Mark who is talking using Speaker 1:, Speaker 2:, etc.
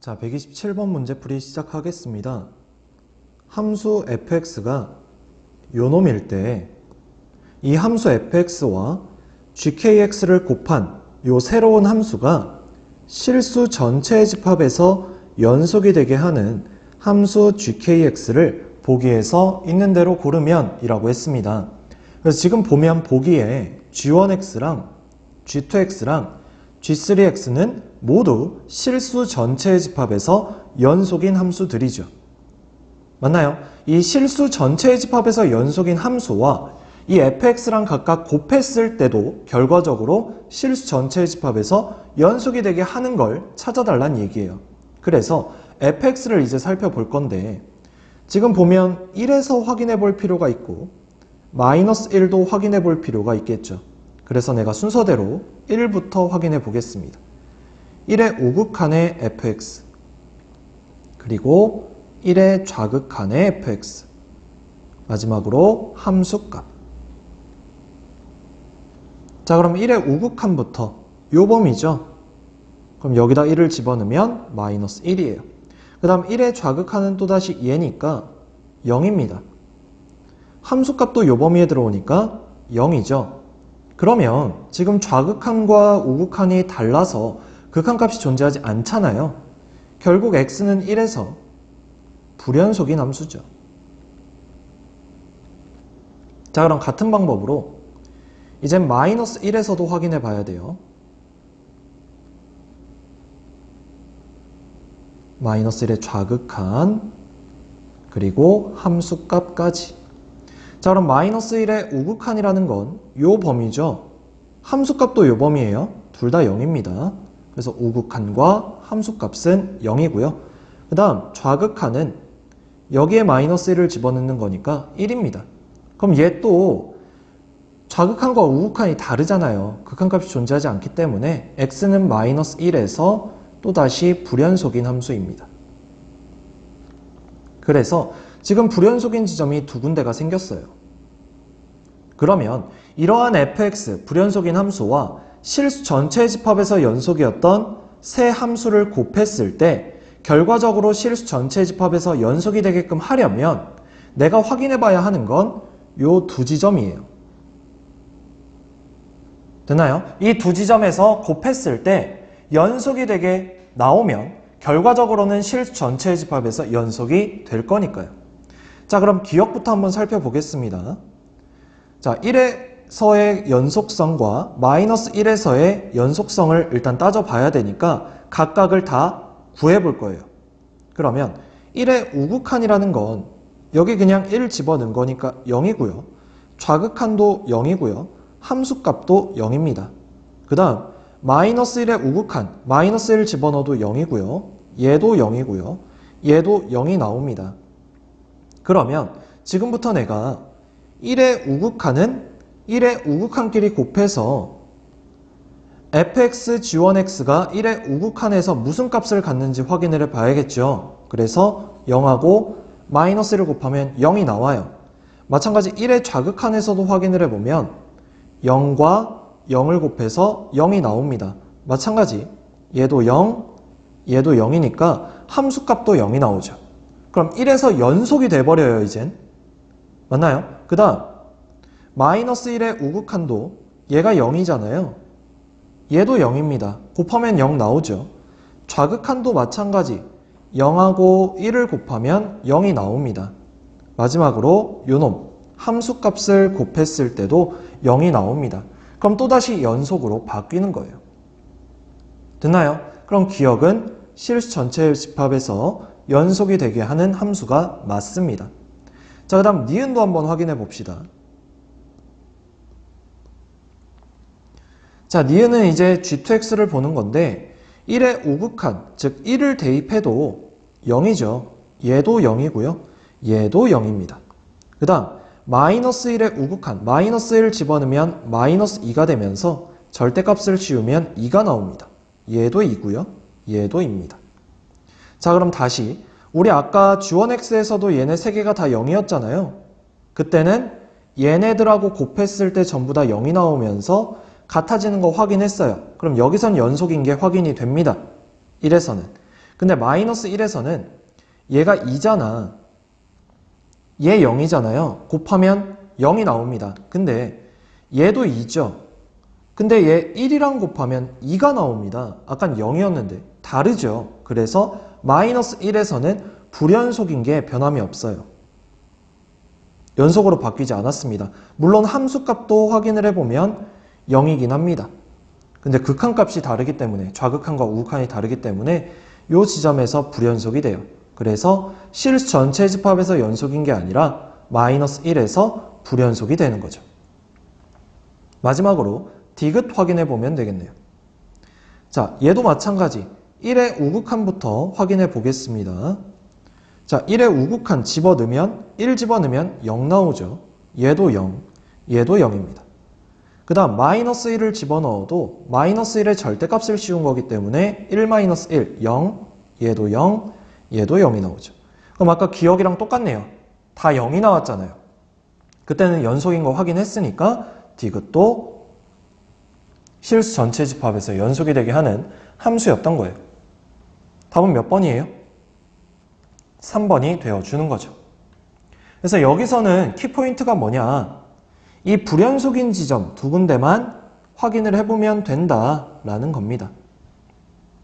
Speaker 1: 자, 127번 문제풀이 시작하겠습니다. 함수 fx가 요놈일 때 이 함수 fx와 gkx를 곱한 요 새로운 함수가 실수 전체의 집합에서 연속이 되게 하는 함수 gkx를 보기에서 있는 대로 고르면 이라고 했습니다. 그래서 지금 보면 보기에 g1x랑 g2x랑 g3x는 모두 실수 전체의 집합에서 연속인 함수들이죠. 맞나요? 이 실수 전체의 집합에서 연속인 함수와 이 fx랑 각각 곱했을 때도 결과적으로 실수 전체의 집합에서 연속이 되게 하는 걸 찾아달란 얘기예요. 그래서 fx를 이제 살펴볼 건데 지금 보면 1에서 확인해 볼 필요가 있고 마이너스 1도 확인해 볼 필요가 있겠죠. 그래서 내가 순서대로 1부터 확인해 보겠습니다. 1의 우극한의 fx 그리고 1의 좌극한의 fx 마지막으로 함수값 자 그럼 1의 우극한부터 요 범위죠. 그럼 여기다 1을 집어넣으면 마이너스 1이에요. 그 다음 1의 좌극한은 또다시 얘니까 0입니다. 함수값도 요 범위에 들어오니까 0이죠. 그러면 지금 좌극한과 우극한이 달라서 극한값이 존재하지 않잖아요. 결국 x는 1에서 불연속인 함수죠. 자 그럼 같은 방법으로 이제 마이너스 1에서도 확인해 봐야 돼요. 마이너스 1의 좌극한 그리고 함수값까지 자 그럼 마이너스 1의 우극한이라는 건 요 범위죠. 함수값도 요 범위예요. 둘 다 0입니다. 그래서 우극한과 함수값은 0이고요. 그 다음 좌극한은 여기에 마이너스 1을 집어넣는 거니까 1입니다. 그럼 얘 또 좌극한과 우극한이 다르잖아요. 극한값이 존재하지 않기 때문에 x는 마이너스 1에서 또다시 불연속인 함수입니다. 그래서 지금 불연속인 지점이 두 군데가 생겼어요. 그러면 이러한 fx 불연속인 함수와 실수 전체의 집합에서 연속이었던 새 함수를 곱했을 때 결과적으로 실수 전체의 집합에서 연속이 되게끔 하려면 내가 확인해 봐야 하는 건 요 두 지점이에요. 되나요? 이 두 지점에서 곱했을 때 연속이 되게 나오면 결과적으로는 실수 전체의 집합에서 연속이 될 거니까요. 자, 그럼 기억부터 한번 살펴보겠습니다. 자, 1에 서의 연속성과 마이너스 1에서의 연속성을 일단 따져봐야 되니까 각각을 다 구해볼 거예요. 그러면 1의 우극한이라는 건 여기 그냥 1 집어넣은 거니까 0이고요. 좌극한도 0이고요. 함수값도 0입니다. 그 다음 마이너스 1의 우극한 마이너스 1 집어넣어도 0이고요. 얘도 0이고요. 얘도 0이 나옵니다. 그러면 지금부터 내가 1의 우극한은 1의 우극한끼리 곱해서 fx g1x가 1의 우극한에서 무슨 값을 갖는지 확인을 해 봐야겠죠. 그래서 0하고 마이너스를 곱하면 0이 나와요. 마찬가지 1의 좌극한에서도 확인을 해보면 0과 0을 곱해서 0이 나옵니다. 마찬가지 얘도 0, 얘도 0이니까 함수값도 0이 나오죠. 그럼 1에서 연속이 돼버려요 이젠. 맞나요? 그 다음 마이너스 1의 우극한도 얘가 0이잖아요. 얘도 0입니다. 곱하면 0 나오죠. 좌극한도 마찬가지 0하고 1을 곱하면 0이 나옵니다. 마지막으로 요놈 함수값을 곱했을 때도 0이 나옵니다. 그럼 또다시 연속으로 바뀌는 거예요. 됐나요? 그럼 기억은 실수 전체 집합에서 연속이 되게 하는 함수가 맞습니다. 자, 그 다음 니은도 한번 확인해 봅시다. 자, 니은은 이제 g2x를 보는 건데 1의 우극한, 즉 1을 대입해도 0이죠. 얘도 0이고요. 얘도 0입니다. 그 다음 마이너스 1의 우극한, 마이너스 1을 집어넣으면 마이너스 2가 되면서 절대값을 씌우면 2가 나옵니다. 얘도 2고요. 얘도 2입니다. 자 그럼 다시 우리 아까 g1x에서도 얘네 3개가 다 0이었잖아요. 그때는 얘네들하고 곱했을 때 전부 다 0이 나오면서 같아지는 거 확인했어요. 그럼 여기선 연속인 게 확인이 됩니다. 1에서는. 근데 마이너스 1에서는 얘가 2잖아. 얘 0이잖아요. 곱하면 0이 나옵니다. 근데 얘도 2죠. 근데 얘 1이랑 곱하면 2가 나옵니다. 아까 0이었는데 다르죠. 그래서 마이너스 1에서는 불연속인 게 변함이 없어요. 연속으로 바뀌지 않았습니다. 물론 함수값도 확인을 해보면 0이긴 합니다. 근데 극한값이 다르기 때문에 좌극한과 우극한이 다르기 때문에 이 지점에서 불연속이 돼요. 그래서 실수 전체 집합에서 연속인 게 아니라 마이너스 1에서 불연속이 되는 거죠. 마지막으로 디귿 확인해 보면 되겠네요. 자, 얘도 마찬가지. 1의 우극한부터 확인해 보겠습니다. 자, 1의 우극한 집어넣으면 1 집어넣으면 0 나오죠. 얘도 0, 얘도 0입니다. 그 다음 마이너스 1을 집어넣어도 마이너스 1의 절대값을 씌운 거기 때문에 1 마이너스 1, 0, 얘도 0, 얘도 0이 나오죠. 그럼 아까 기억이랑 똑같네요. 다 0이 나왔잖아요. 그때는 연속인 거 확인했으니까 디귿도 실수 전체 집합에서 연속이 되게 하는 함수였던 거예요. 답은 몇 번이에요? 3번이 되어주는 거죠. 그래서 여기서는 키포인트가 뭐냐? 이 불연속인 지점 두 군데만 확인을 해보면 된다라는 겁니다.